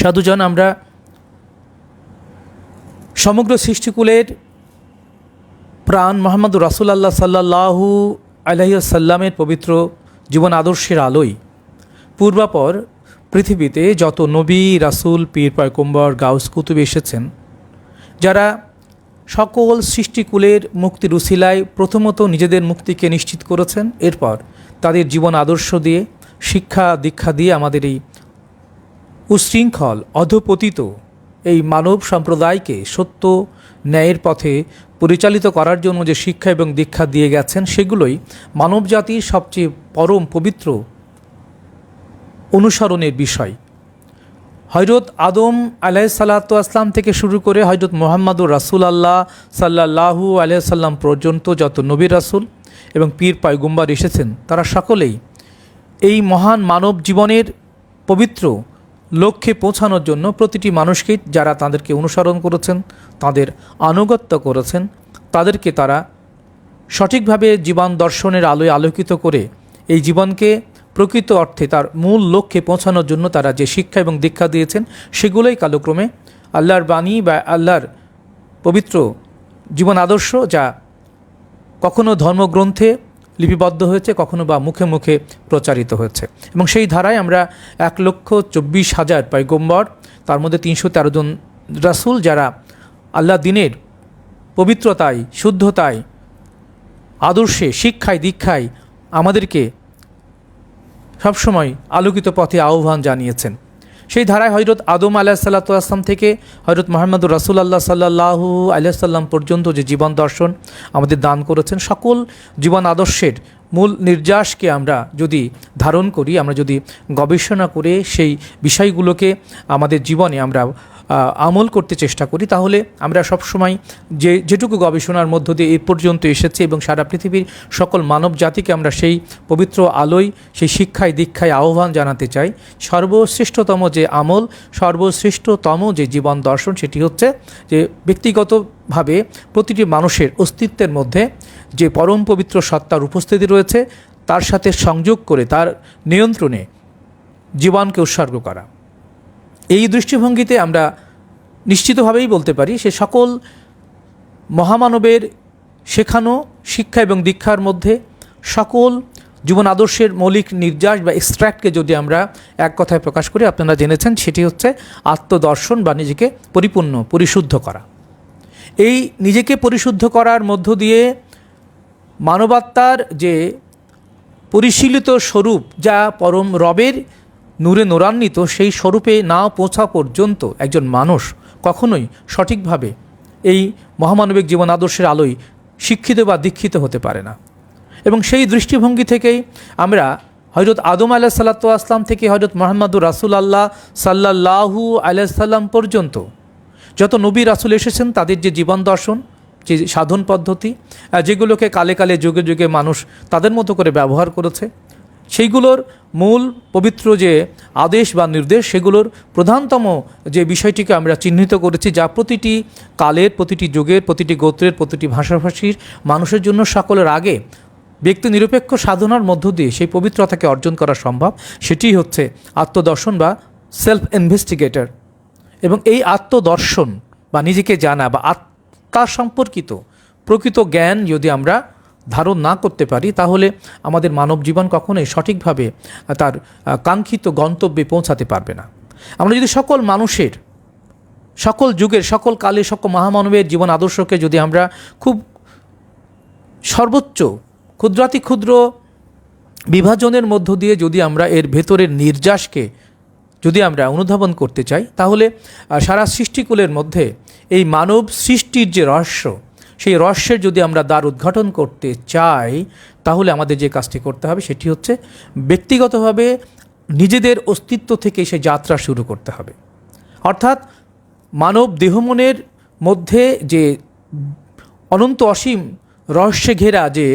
সাধুজন, আমরা সমগ্র সৃষ্টিকুলের প্রাণ মোহাম্মদ রাসুলাল্লাহ সাল্লাহু আলহিসাল্লামের পবিত্র জীবন আদর্শের আলোয়। পূর্বাপর পৃথিবীতে যত নবী, রাসুল, পীর পয়কম্বর গাউস, কুতুব এসেছেন, যারা সকল সৃষ্টিকুলের মুক্তির উসিলায় প্রথমত নিজেদের মুক্তিকে নিশ্চিত করেছেন। এরপর তাদের জীবন আদর্শ দিয়ে, শিক্ষা দীক্ষা দিয়ে আমাদের এই উশৃঙ্খল, অধপতিত এই মানব সম্প্রদায়কে সত্য ন্যায়ের পথে পরিচালিত করার জন্য যে শিক্ষা এবং দীক্ষা দিয়ে গেছেন, সেগুলোই মানবজাতির সবচেয়ে পরম পবিত্র অনুসরণের বিষয়। হজরত আদম আলাইসাল্লাতু আসলাম থেকে শুরু করে হজরত মোহাম্মদুর রাসুল আল্লাহ সাল্লাহু আলাইসাল্লাম পর্যন্ত যত নবী রাসুল এবং পীর পায়গুম্বার এসেছেন, তারা সকলেই এই মহান মানব জীবনের পবিত্র লক্ষ্যে পৌঁছানোর জন্য প্রতিটি মানুষকে যারা তাদেরকে অনুসরণ করেছেন, তাদের আনুগত্য করেছেন, তাদেরকে তারা সঠিকভাবে জীবন দর্শনের আলোয় আলোকিত করে এই জীবনকে প্রকৃত অর্থে তার মূল লক্ষ্যে পৌঁছানোর জন্য তারা যে শিক্ষা এবং দীক্ষা দিয়েছেন, সেগুলোই কালক্রমে আল্লাহর বাণী বা আল্লাহর পবিত্র জীবন আদর্শ যা কখনো ধর্মগ্রন্থে লিপিবদ্ধ হয়েছে, কখনো বা মুখে মুখে প্রচারিত হয়েছে। এবং সেই ধারায় আমরা এক লক্ষ চব্বিশ হাজার পয়গম্বর, তার মধ্যে তিনশো তেরো জন রাসুল যারা আল্লাহ দিনের পবিত্রতায়, শুদ্ধতায়, আদর্শে, শিক্ষায়, দীক্ষায় আমাদেরকে সবসময় আলোকিত পথে আহ্বান জানিয়েছেন। সেই ধারায় হজরত আদম আলাহ সাল্লাতাম থেকে হজরত মোহাম্মদ রসুল আল্লাহ সাল্লাহু আলিয়াল্লাম পর্যন্ত যে জীবন দর্শন আমাদের দান করেছেন, সকল জীবন আদর্শের মূল নির্যাসকে আমরা যদি ধারণ করি, আমরা যদি গবেষণা করে সেই বিষয়গুলোকে আমাদের জীবনে আমরা আমল করতে চেষ্টা করি, তাহলে আমরা সবসময় যে, যেটুকু গবেষণার মধ্য দিয়ে এ পর্যন্ত এসেছে এবং সারা পৃথিবীর সকল মানব জাতিকে আমরা সেই পবিত্র আলোয়, সেই শিক্ষায়, দীক্ষায় আহ্বান জানাতে চাই, সর্বশ্রেষ্ঠতম যে আমল, সর্বশ্রেষ্ঠতম যে জীবন দর্শন সেটি হচ্ছে যে ব্যক্তিগতভাবে প্রতিটি মানুষের অস্তিত্বের মধ্যে যে পরম পবিত্র সত্তার উপস্থিতি রয়েছে, তার সাথে সংযোগ করে তার নিয়ন্ত্রণে জীবনকে উৎসর্গ করা। এই দৃষ্টিভঙ্গিতে আমরা নিশ্চিতভাবেই বলতে পারি সে সকল মহামানবের শেখানো শিক্ষা এবং দীক্ষার মধ্যে সকল জীবন আদর্শের মৌলিক নির্যাস বা এক্সট্র্যাক্টকে যদি আমরা এক কথায় প্রকাশ করি, আপনারা জেনেছেন সেটি হচ্ছে আত্মদর্শন বা নিজেকে পরিপূর্ণ, পরিশুদ্ধ করা। এই নিজেকে পরিশুদ্ধ করার মধ্য দিয়ে মানবাত্মার যে পরিশীলিত স্বরূপ যা পরম রবের নূরে নোরান্বিত সেই স্বরূপে না পৌঁছা পর্যন্ত একজন মানুষ কখনোই সঠিকভাবে এই মহামানবিক জীবন আদর্শের আলোয় শিক্ষিত বা দীক্ষিত হতে পারে না। এবং সেই দৃষ্টিভঙ্গি থেকেই আমরা হজরত আদম আলাহ সাল্লা আসলাম থেকে হজরত মোহাম্মদুর রাসুল আল্লাহ সাল্লাহু আলাইসাল্লাম পর্যন্ত যত নবী রাসুল এসেছেন, তাদের যে জীবন দর্শন, যে সাধন পদ্ধতি যেগুলোকে কালে কালে যুগে যুগে মানুষ তাদের মতো করে ব্যবহার করেছে সেইগুলোর মূল পবিত্র যে আদেশ বা নির্দেশ, সেগুলোর প্রধানতম যে বিষয়টিকে আমরা চিহ্নিত করেছি, যা প্রতিটি কালের, প্রতিটি যুগের, প্রতিটি গোত্রের, প্রতিটি ভাষাভাষীর, মানুষের জন্য সকলের আগে ব্যক্তি নিরপেক্ষ সাধনার মধ্য দিয়ে সেই পবিত্রতাকে অর্জন করা সম্ভব, সেটি হচ্ছে আত্মদর্শন বা সেলফ ইনভেস্টিগেটর এবং এই আত্মদর্শন বা নিজেকে জানা বা আত্মা সম্পর্কিত প্রকৃত জ্ঞান যদি আমরা ধারণ না করতে পারি, তাহলে আমাদের মানব জীবন কখনোই সঠিকভাবে তার কাঙ্ক্ষিত গন্তব্যে পৌঁছাতে পারবে না। আমরা যদি সকল মানুষের, সকল যুগের, সকল কালে সকল মহামানবের জীবন আদর্শকে যদি আমরা খুব সর্বোচ্চ, ক্ষুদ্রাতি ক্ষুদ্র বিভাজনের মধ্য দিয়ে যদি আমরা এর ভেতরের নির্যাসকে যদি আমরা অনুধাবন করতে চাই, তাহলে সারা সৃষ্টিকুলের মধ্যে এই মানব সৃষ্টির যে রহস্য সেই রহস্যের যদি আমরা দ্বার উদ্ঘাটন করতে চাই, তাহলে আমাদের যে কাজটি করতে হবে সেটি হচ্ছে ব্যক্তিগতভাবে নিজেদের অস্তিত্ব থেকে সে যাত্রা শুরু করতে হবে। অর্থাৎ মানব দেহমনের মধ্যে যে অনন্ত অসীম রহস্যে ঘেরা যে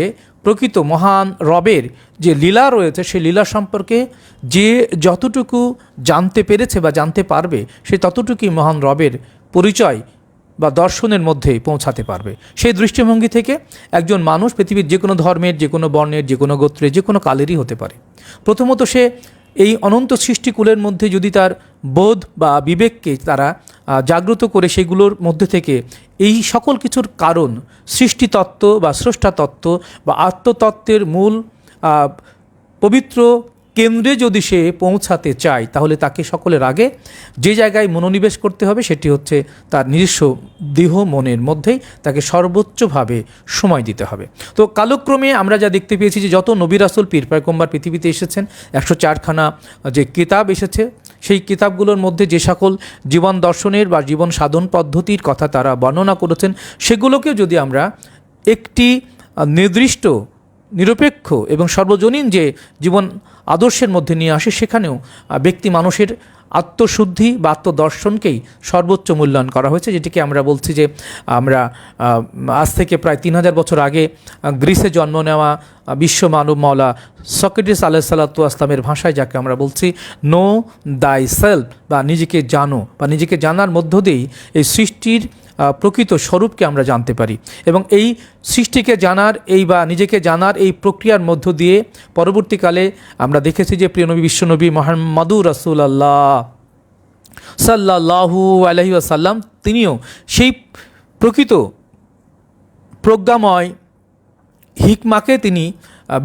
প্রকৃত মহান রবের যে লীলা রয়েছে, সেই লীলা সম্পর্কে যে যতটুকু জানতে পেরেছে বা জানতে পারবে, সে ততটুকুই মহান রবের পরিচয় বা দর্শনের মধ্যে পৌঁছাতে পারবে। সেই দৃষ্টিভঙ্গি থেকে একজন মানুষ পৃথিবীর যে কোনো ধর্মের, যে কোনো বর্ণের, যে কোনো গোত্রের, যে কোনো কালেরই হতে পারে। প্রথমত সে এই অনন্ত সৃষ্টিকুলের মধ্যে যদি তার বোধ বা বিবেককে তারা জাগ্রত করে সেগুলোর মধ্যে থেকে এই সকল কিছুর কারণ, সৃষ্টিতত্ত্ব বা স্রষ্টা তত্ত্ব বা আত্মতত্ত্বের মূল পবিত্র কেন্দ্রে যদি সে পৌঁছাতে চায়, তাহলে তাকে সকলের আগে যে জায়গায় মনোনিবেশ করতে হবে, সেটি হচ্ছে তার নিজস্ব দেহ মনের মধ্যেই তাকে সর্বোচ্চভাবে সময় দিতে হবে। তো কালক্রমে আমরা যা দেখতে পেয়েছি যে, যত নবী রাসুল পীর পৃথিবীতে এসেছেন, একশো চারখানা যে কিতাব এসেছে, সেই কিতাবগুলোর মধ্যে যে সকল জীবন দর্শনের বা জীবন সাধন পদ্ধতির কথা তারা বর্ণনা করেছেন সেগুলোকে যদি আমরা একটি নির্দিষ্ট নিরপেক্ষ এবং সর্বজনীন যে জীবন আদর্শের মধ্যে নিয়ে আসে, সেখানেও ব্যক্তি মানুষের আত্মশুদ্ধি বা আত্মদর্শনকেই সর্বোচ্চ মূল্যায়ন করা হয়েছে। যেটিকে আমরা বলছি যে, আমরা আজ থেকে প্রায় তিন হাজার বছর আগে গ্রিসে জন্ম নেওয়া বিশ্ব মানব মাওলা সক্রেটিস আলাহ সাল্লাতু আসলামের ভাষায় যাকে আমরা বলছি নো দাই সেলফ বা নিজেকে জানো বা নিজেকে জানার মধ্য দিয়েই এই সৃষ্টির প্রকৃত স্বরূপকে আমরা জানতে পারি। এবং এই সৃষ্টিকে জানার এই বা নিজেকে জানার এই প্রক্রিয়ার মধ্য দিয়ে পরবর্তীকালে আমরা দেখেছি যে প্রিয়নবী বিশ্বনবী মোহাম্মদুর রাসুল আল্লাহ সাল্লাহু আলহি আসাল্লাম তিনিও সেই প্রকৃত প্রজ্ঞাময় হিকমাকে তিনি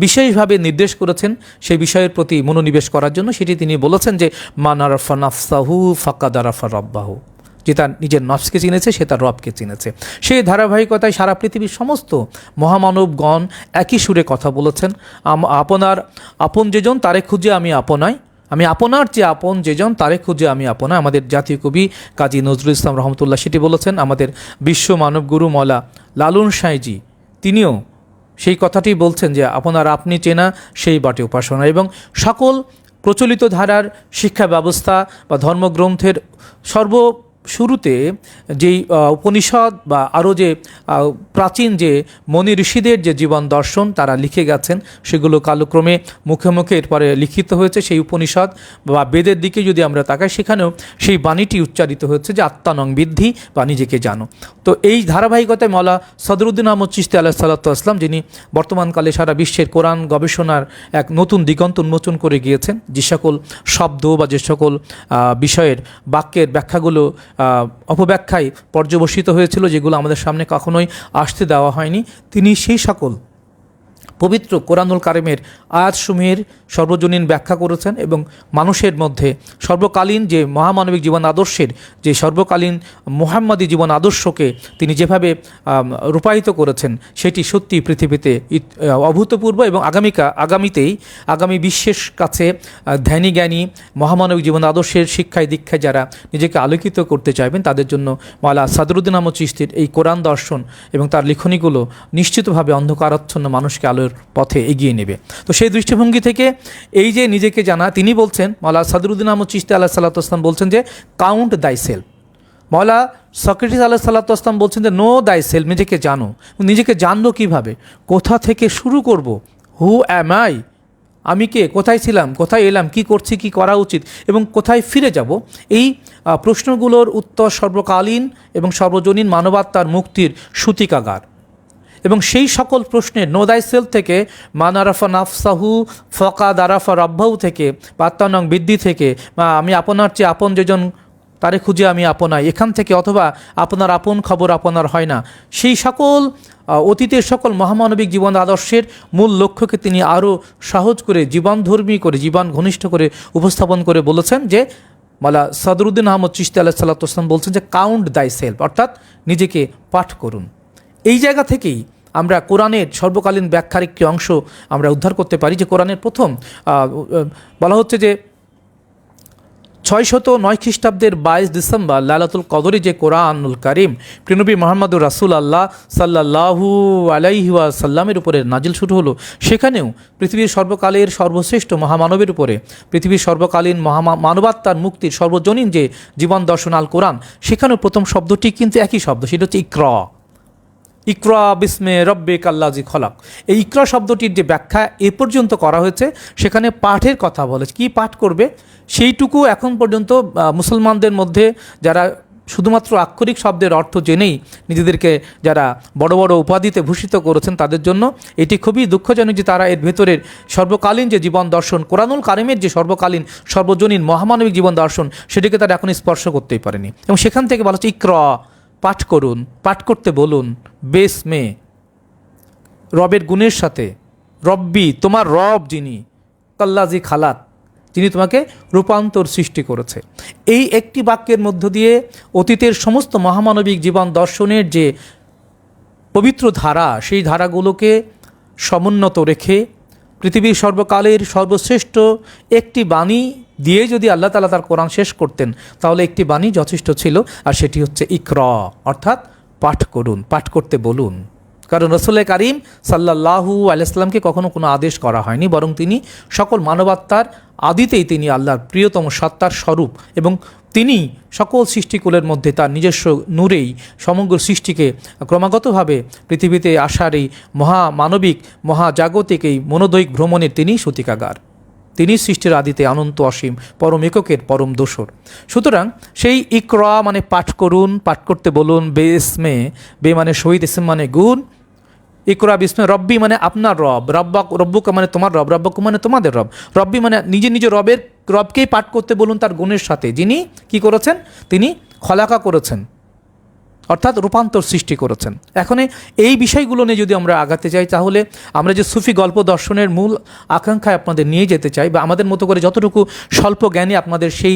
বিশেষভাবে নির্দেশ করেছেন সেই বিষয়ের প্রতি মনোনিবেশ করার জন্য। সেটি তিনি বলেছেন যে মানারফা নাফসাহু ফাকাদারাফা রব্বাহু। যে তার নিজের নফসকে চিনেছে, সে তার রবকে চিনেছে। সেই ধারাবাহিকতায় সারা পৃথিবীর সমস্ত মহামানবগণ একই সুরে কথা বলেছেন। আপনার, আপন যেজন তারে খুঁজে আমি আপনাই। আমি আপনার যে আপন যেজন তারে খুঁজে আমি আপনা আমাদের জাতীয় কবি কাজী নজরুল ইসলাম রহমতুল্লাহ সেটি বলেছেন। আমাদের বিশ্ব মানবগুরু মলা লালুন সাঁইজি, তিনিও সেই কথাটি বলছেন যে আপনার আপনি চেনা সেই বাটি উপাসনা এবং সকল প্রচলিত ধারার শিক্ষা ব্যবস্থা বা ধর্মগ্রন্থের সর্ব শুরুতে যেই উপনিষদ বা আরও যে প্রাচীন যে মনি ঋষিদের যে জীবন দর্শন তারা লিখে গেছেন, সেগুলো কালক্রমে মুখে মুখে এরপরে লিখিত হয়েছে সেই উপনিষদ বা বেদের দিকে যদি আমরা তাকাই, সেখানেও সেই বাণীটি উচ্চারিত হয়েছে যে আত্মানং বৃদ্ধি, বা নিজেকে জানো। তো এই ধারাবাহিকতায় মৌলা সদরুদ্দিন আহমদ চিস্তি আল্লাহ সাল্লাতু আসলাম যিনি বর্তমানকালে সারা বিশ্বের কোরআন গবেষণার এক নতুন দিগন্ত উন্মোচন করে গিয়েছেন, যে সকল শব্দ বা যে সকল বিষয়ের বাক্যের ব্যাখ্যাগুলো অপব্যাখ্যায় পর্যবসিত হয়েছিল যেগুলো আমাদের সামনে কখনোই আসতে দেওয়া হয়নি। তিনি সেই সকল পবিত্র কোরআনুল কারিমের আয়াতসমূহের সর্বজনীন ব্যাখ্যা করেছেন এবং মানুষের মধ্যে সর্বকালীন যে মহামানবিক জীবন আদর্শের যে সর্বকালীন মোহাম্মদী জীবন আদর্শকে তিনি যেভাবে রূপায়িত করেছেন, সেটি সত্যি পৃথিবীতে অভূতপূর্ব এবং আগামীকা, আগামীতেই, আগামী বিশ্বের কাছে ধ্যানী জ্ঞানী মহামানবিক জীবন আদর্শের শিক্ষায়, দীক্ষায় যারা নিজেকে আলোকিত করতে চাইবেন, তাদের জন্য মালা সাদরুদ্দিন আহমদ চিস্তির এই কোরআন দর্শন এবং তার লিখনীগুলো নিশ্চিতভাবে অন্ধকারাচ্ছন্ন মানুষকে পথে এগিয়ে নেবে। তো সেই দৃষ্টিভঙ্গি থেকে এই যে নিজেকে জানা, তিনি বলছেন মালা সাদরুদ্দিন আহমদ চিস্তি আল্লাহ সাল্লাতাম বলছেন যে কাউন্ট দাই সেলফ মৌলা সক্রেটিস আল্লাহ সাল্লাতাম বলছেন যে নো দাই সেলফ নিজেকে জানো। নিজেকে জানব কীভাবে? কোথা থেকে শুরু করব? হু অ্যাম আই আমি কে? কোথায় ছিলাম? কোথায় এলাম? কি করছি? কি করা উচিত? এবং কোথায় ফিরে যাব? এই প্রশ্নগুলোর উত্তর সর্বকালীন এবং সর্বজনীন মানবাত্মার মুক্তির সূতিকাগার। এবং সেই সকল প্রশ্নের নোদাই সেল থেকে মানারাফা নাফসাহু, ফকা দারাফা রব্বাহু থেকে, পাত্তানং বৃদ্ধি থেকে আমি আপনার চেয়ে আপন যেজন, তারে খুঁজে আমি আপনাই। এখান থেকে অথবা আপনার আপন খবর আপনার হয় না। সেই সকল অতীতের সকল মহামানবিক জীবন আদর্শের মূল লক্ষ্যকে তিনি আরও সহজ করে, জীবনধর্মী করে, জীবন ঘনিষ্ঠ করে উপস্থাপন করে বলেছেন যে মালা সদরুদ্দিন আহমদ চিস্তি আল্লাহ সাল্লাম বলছেন যে কাউন্ট দাই সেলফ অর্থাৎ নিজেকে পাঠ করুন। এই জায়গা থেকেই আমরা কোরআনের সর্বকালীন ব্যাখ্যার একটি অংশ আমরা উদ্ধার করতে পারি যে কোরআনের প্রথম বলা হচ্ছে যে ছয়শত নয় খ্রিস্টাব্দের বাইশ ডিসেম্বর লালাতুল কদরে যে কোরআনুল করিম প্রিনবী মোহাম্মদুর রাসুল আল্লাহ সাল্লাহু আলাইহি সাল্লামের উপরে নাজিল শুরু হলো। সেখানেও পৃথিবীর সর্বকালের সর্বশ্রেষ্ঠ মহামানবের উপরে, পৃথিবীর সর্বকালীন মহামা, মানবাত্মার মুক্তির সর্বজনীন যে জীবন দর্শন আল কোরআন, সেখানেও প্রথম শব্দটি কিন্তু একই শব্দ, সেটা হচ্ছে ইক্র। ইকরা বিসমে রব্বে কাল্লাজি খলাক। এই ইকরা শব্দটির যে ব্যাখ্যা এ পর্যন্ত করা হয়েছে, সেখানে পাঠের কথা বলে। কি পাঠ করবে? সেইটুকু এখন পর্যন্ত মুসলমানদের মধ্যে যারা শুধুমাত্র আক্ষরিক শব্দের অর্থ জেনেই নিজেদেরকে যারা বড় বড় উপাধিতে ভূষিত করেছেন তাদের জন্য, এটি খুবই দুঃখজনক যে তারা এর ভেতরের সর্বকালীন যে জীবন দর্শন, কোরআনুল কারিমের যে সর্বকালীন সর্বজনীন মহামানবিক জীবন দর্শন, সেটিকে তারা এখন স্পর্শ করতেই পারেনি। এবং সেখান থেকে বলা হচ্ছে ইক্র। পাঠ করুন, পাঠ করতে বলুন বেস মেয়ে। রবের গুণের সাথে, রব্বি তোমার রব যিনি, কাল্লাজি খালাত যিনি তোমাকে রূপান্তর সৃষ্টি করেছে। এই একটি বাক্যের মধ্য দিয়ে অতীতের সমস্ত মহামানবিক জীবন দর্শনের যে পবিত্র ধারা, সেই ধারাগুলোকে সমুন্নত রেখে পৃথিবীর সর্বকালের সর্বশ্রেষ্ঠ একটি বাণী দিয়ে যদি আল্লাহ তালা তার কোরআন শেষ করতেন, তাহলে একটি বাণী যথেষ্ট ছিল, আর সেটি হচ্ছে ইকর, অর্থাৎ পাঠ করুন, পাঠ করতে বলুন। কারণ রসুল করিম সাল্লাহু আলাইসলামকে কখনো কোনো আদেশ করা হয়নি, বরং তিনি সকল মানবাত্মার আদিতেই তিনি আল্লাহর প্রিয়তম সত্তার স্বরূপ এবং তিনি সকল সৃষ্টিকুলের মধ্যে তার নিজস্ব নূরেই সমগ্র সৃষ্টিকে ক্রমাগতভাবে পৃথিবীতে আসার এই মহামানবিক, মহাজাগতিক এই মনোদয়িক ভ্রমণের তিনি সূতিকাগার। তিনি সৃষ্টির আদিতে অনন্ত অসীম, পরম এককের পরম দোসর। সুতরাং সেই ইকরা মানে পাঠ করুন, পাঠ করতে বলুন বে ইসমে বে মানে শহীদ ইসম মানে গুণ ইকরা বিসমে, রব্বি মানে আপনার রব রব্বা রব্বুকা মানে তোমার রব, রব্বাকু মানে তোমাদের রব। রব্বি মানে নিজে নিজে রবের, রবকেই পাঠ করতে বলুন তার গুণের সাথে। যিনি কি করেছেন? তিনি খলাকা করেছেন। অর্থাৎ রূপান্তর সৃষ্টি করেছেন। এখন এই বিষয়গুলো নিয়ে যদি আমরা আগাতে চাই তাহলে আমরা যে সুফি গল্প দর্শনের মূল আকাঙ্ক্ষায় আপনাদের নিয়ে যেতে চাই বা আমাদের মতো করে যতটুকু স্বল্প জ্ঞানে আপনাদের সেই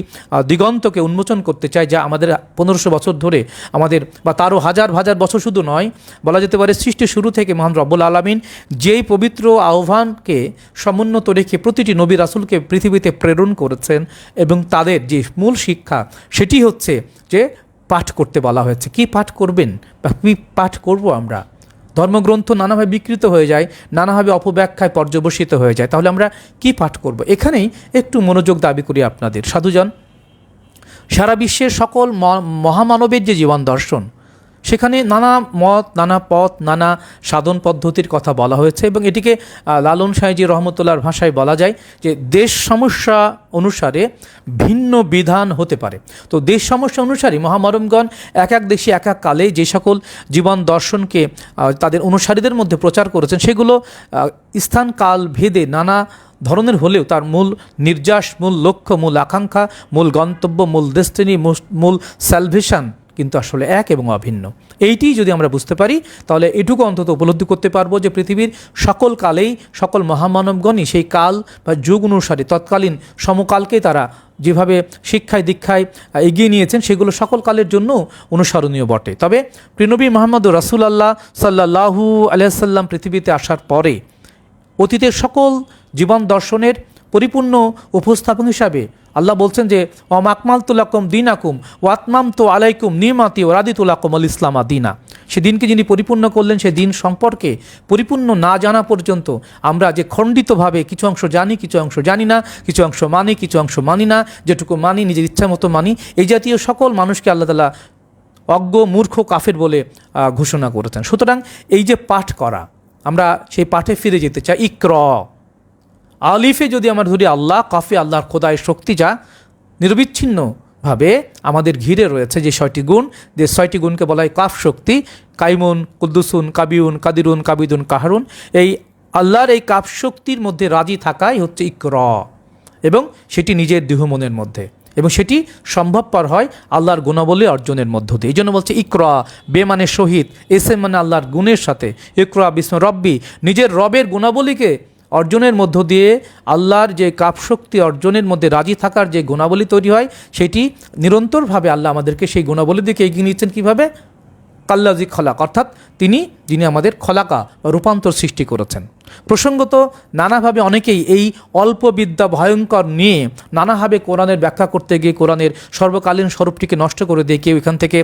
দিগন্তকে উন্মোচন করতে চাই, যা আমাদের পনেরোশো বছর ধরে আমাদের বা তারও হাজার হাজার বছর শুধু নয়, বলা যেতে পারে সৃষ্টি শুরু থেকে মহান রব্বুল আলমিন যেই পবিত্র আহ্বানকে সমুন্নত রেখে প্রতিটি নবী রাসুলকে পৃথিবীতে প্রেরণ করেছেন এবং তাদের যে মূল শিক্ষা, সেটি হচ্ছে যে পাঠ করতে বলা হয়েছে। কি পাঠ করবেন? বা কী পাঠ করব আমরা? ধর্মগ্রন্থ নানাভাবে বিকৃত হয়ে যায়, নানাভাবে অপব্যাখ্যায় পর্যবসিত হয়ে যায়। তাহলে আমরা কি পাঠ করব? এখানেই একটু মনোযোগ দাবি করি আপনাদের। সাধুজন, সারা বিশ্বের সকল মহামানবের যে জীবন দর্শন সেখানে নানা মত, নানা পথ, নানা সাধন পদ্ধতির কথা বলা হয়েছে এবং এটিকে লালন সাহেজি রহমতুল্লাহর ভাষায় বলা যায় যে দেশ সমস্যা অনুসারে ভিন্ন বিধান হতে পারে। তো দেশ সমস্যা অনুসারে মহামরমগণ এক এক দেশে এক এক কালে যে সকল জীবন দর্শনকে তাদের অনুসারীদের মধ্যে প্রচার করেছেন, সেগুলো স্থান, কাল, ভেদে নানা ধরনের হলেও তার মূল নির্যাস, মূল লক্ষ্য, মূল আকাঙ্ক্ষা, মূল গন্তব্য, মূল ডেস্টিনি মূল স্যালভেশন কিন্তু আসলে এক এবং অভিন্ন। এইটি যদি আমরা বুঝতে পারি, তাহলে এটুকু অন্তত উপলব্ধি করতে পারব যে পৃথিবীর সকল কালেই, সকল মহামানবগণই সেই কাল বা যুগ অনুসারে তৎকালীন সমকালকে তারা যেভাবে শিক্ষায়, দীক্ষায় এগিয়ে নিয়েছেন, সেগুলো সকল কালের জন্য অনুসরণীয় বটে। তবে প্রিনবী মোহাম্মদ রসুল আল্লাহ সাল্লাহু আলিয়াল্লাম পৃথিবীতে আসার পরে অতীতের সকল জীবন দর্শনের পরিপূর্ণ উপস্থাপন হিসাবে আল্লাহ বলছেন যে অম আকমাল তুলাকুম দিন আকুম ও আতমাম তো আলাইকুম নিমাতি ও রাদি তুলাকুম আল ইসলামা দিনা। সে দিনকে যিনি পরিপূর্ণ করলেন, সে দিন সম্পর্কে পরিপূর্ণ না জানা পর্যন্ত আমরা যে খণ্ডিতভাবে কিছু অংশ জানি, কিছু অংশ জানি না, কিছু অংশ মানি, কিছু অংশ মানি না, যেটুকু মানি, নিজের ইচ্ছা মতো মানি, এই জাতীয় সকল মানুষকে আল্লাহ তালা অজ্ঞ, মূর্খ, কাফের বলে ঘোষণা করেছেন। সুতরাং এই যে পাঠ করা, আমরা সেই পাঠে ফিরে যেতে চাই, ইক্র। আলিফে যদি আমরা ধরি আল্লাহ, কাফে আল্লাহর খোদায় শক্তি যা, নিরবিচ্ছিন্নভাবে আমাদের ঘিরে রয়েছে যে ছয়টি গুণ, যে ছয়টি গুণকে বলা হয় কাফ শক্তি, কাইমুন, কুদ্দুসুন, কাবিউন, কাদিরুন, কাবিদুন, কাহারুন, এই আল্লাহর এই কাফ শক্তির মধ্যে রাজি থাকাই হচ্ছে ইক্র, এবং সেটি নিজের দেহ মনের মধ্যে, এবং সেটি সম্ভবপর হয় আল্লাহর গুণাবলী অর্জনের মধ্য দিয়ে। এই জন্য বলছে ইকরা বে মানে শহীদ এস মানে আল্লাহর গুণের সাথে, ইকরা বিষ্ণু রব্বি, নিজের রবের গুণাবলীকে অর্জনের মধ্য দিয়ে আল্লাহর যে কাপশক্তি অর্জনের মধ্যে রাজি থাকার যে গুণাবলী তৈরি হয়, সেটি নিরন্তরভাবে আল্লাহ আমাদেরকে সেই গুণাবলীর দিকে এগিয়ে নিচ্ছেন কীভাবে? কাল্লাজি খলাক। অর্থাৎ তিনি, যিনি আমাদের খলাকা বা রূপান্তর সৃষ্টি করেছেন। প্রসঙ্গত, নানাভাবে অনেকেই এই অল্প বিদ্যা ভয়ঙ্কর নিয়ে নানাভাবে কোরআনের ব্যাখ্যা করতে গিয়ে কোরআনের সর্বকালীন স্বরূপটিকে নষ্ট করে দিয়ে কেউ এখান থেকে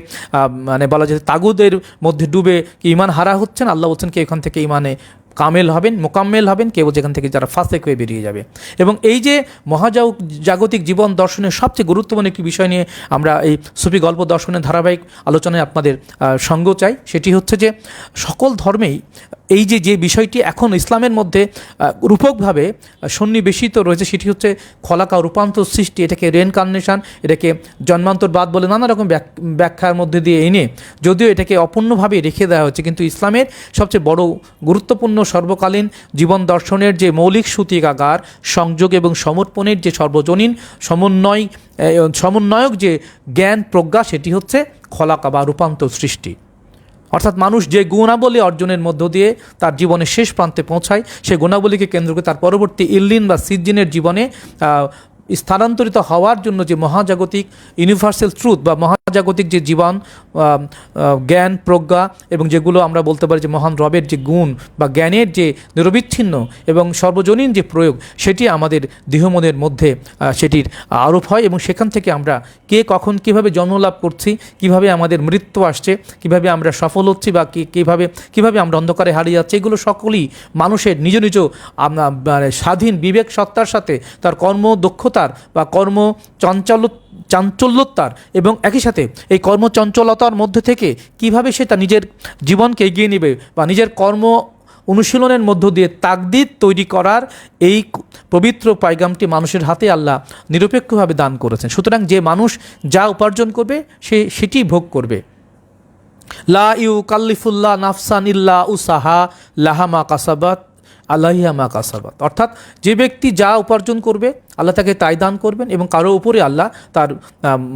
মানে বলা যায় তাগুদের মধ্যে ডুবে কি ইমান হারা হচ্ছেন? আল্লাহ বলছেন কি এখান থেকে ইমানে কামেল হবেন, মোকাম্মেল হবেন, কেউ যেখান থেকে যারা ফাঁসেক হয়ে বেরিয়ে যাবে। এবং এই যে মহাজাগ জাগতিক জীবন দর্শনের সবচেয়ে গুরুত্বপূর্ণ একটি বিষয় নিয়ে আমরা এই সুফি গল্প দর্শনের ধারাবাহিক আলোচনায় আপনাদের সঙ্গ চাই, সেটি হচ্ছে যে সকল ধর্মেই এই যে যে বিষয়টি এখন ইসলামের মধ্যে রূপকভাবে সন্নিবেশিত রয়েছে, সেটি হচ্ছে খলাকা রূপান্তর সৃষ্টি, এটাকে রেন রেনকার্নেশন, এটাকে জন্মান্তরবাদ বলে নানা রকম ব্যাখ্যার মধ্যে দিয়ে এনে যদিও এটাকে অপূর্ণভাবে রেখে দেওয়া হচ্ছে কিন্তু ইসলামের সবচেয়ে বড় গুরুত্বপূর্ণ সর্বকালীন জীবন দর্শনের যে মৌলিক সূতিকাগার, সংযোগ এবং সমর্পণের যে সর্বজনীন সমন্বয় সমন্বয়ক যে জ্ঞান প্রজ্ঞা, সেটি হচ্ছে খলাকা বা রূপান্তর সৃষ্টি। অর্থাৎ মানুষ যে গুণাবলী অর্জনের মধ্য দিয়ে তার জীবনের শেষ প্রান্তে পৌঁছায় সেই গুণাবলীকে কেন্দ্র করে তার পরবর্তী ইল্লিন বা সিজ্জিনের জীবনে স্থানান্তরিত হওয়ার জন্য যে মহাজাগতিক ইউনিভার্সাল ট্রুথ বা মহাজাগতিক যে জীবন জ্ঞান, প্রজ্ঞা এবং যেগুলো আমরা বলতে পারি যে মহান রবের যে গুণ বা জ্ঞানের যে নিরবিচ্ছিন্ন এবং সর্বজনীন যে প্রয়োগ, সেটি আমাদের দেহমনের মধ্যে সেটির আরোপ হয় এবং সেখান থেকে আমরা কে কখন কীভাবে জন্মলাভ করছি, কীভাবে আমাদের মৃত্যু আসছে, কীভাবে আমরা সফল হচ্ছি বা কি, কীভাবে কীভাবে আমরা অন্ধকারে হারিয়ে যাচ্ছি, এগুলো সকলেই মানুষের নিজ নিজ মানে স্বাধীন বিবেক সত্তার সাথে তার কর্ম দক্ষতার বা কর্ম চঞ্চল চাঞ্চল্যতার এবং একই সাথে এই কর্মচঞ্চলতার মধ্যে থেকে কীভাবে সে তার নিজের জীবনকে এগিয়ে নেবে বা নিজের কর্ম অনুশীলনের মধ্য দিয়ে তাকদিদ তৈরি করার এই পবিত্র পায়গামটি মানুষের হাতে আল্লাহ নিরপেক্ষভাবে দান করেছেন। সুতরাং যে মানুষ যা উপার্জন করবে, সে সেটি ভোগ করবে। লা ইউ কাল্লিফুল্লাহ নাফসান ইল্লা উসাহা লাহামা কাসাবাত। আল্লাহিয়া মা কাসাবাত। অর্থাৎ যে ব্যক্তি যা উপার্জন করবে, আল্লাহ তাকে তাই দান করবেন এবং কারও উপরে আল্লাহ তার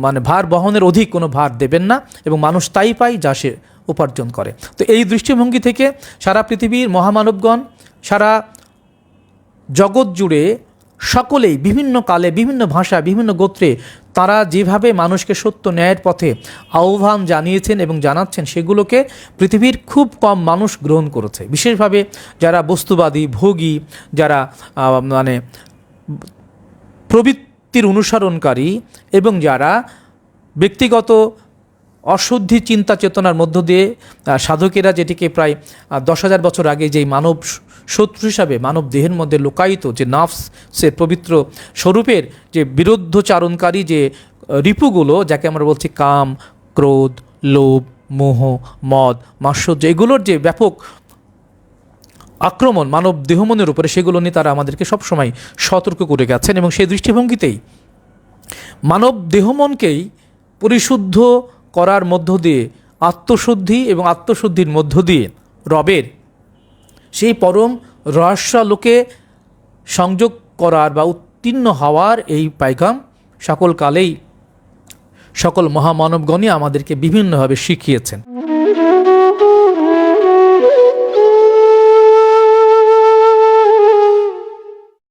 মানে ভার বহনের অধিক কোনো ভার দেবেন না এবং মানুষ তাই পায় যা সে উপার্জন করে। তো এই দৃষ্টিভঙ্গি থেকে সারা পৃথিবীর মহামানবগণ, সারা জগৎ জুড়ে সকলেই বিভিন্ন কালে, বিভিন্ন ভাষা বিভিন্ন গোত্রে তারা যেভাবে মানুষকে সত্য ন্যায়ের পথে আহ্বান জানিয়েছেন এবং জানাচ্ছেন, সেগুলোকে পৃথিবীর খুব কম মানুষ গ্রহণ করেছে। বিশেষভাবে যারা বস্তুবাদী, ভোগী, যারা মানে প্রবৃত্তির অনুসরণকারী এবং যারা ব্যক্তিগত অশুদ্ধি চিন্তা চেতনার মধ্য দিয়ে সাধকেরা যেটিকে প্রায় দশ হাজার বছর আগে যেই মানব শত্রু হিসাবে, মানব দেহের মধ্যে লুকায়িত যে নাফস, সে পবিত্র স্বরূপের যে বিরুদ্ধচারণকারী যে রিপুগুলো, যাকে আমরা বলছি কাম, ক্রোধ, লোভ, মোহ, মদ, মাৎসর্য, এগুলোর যে ব্যাপক আক্রমণ মানব দেহমনের উপরে, সেগুলো নিয়ে তারা আমাদেরকে সবসময় সতর্ক করে গেছেন এবং সেই দৃষ্টিভঙ্গিতেই মানব দেহমনকেই পরিশুদ্ধ করার মধ্য দিয়ে, আত্মশুদ্ধি এবং আত্মশুদ্ধির মধ্য দিয়ে রবের সেই পরম রহস্যালোকে সংযোগ করার বা উত্তীর্ণ হওয়ার এই পাইগাম সকল কালেই সকল মহামানবগণই আমাদেরকে বিভিন্নভাবে শিখিয়েছেন।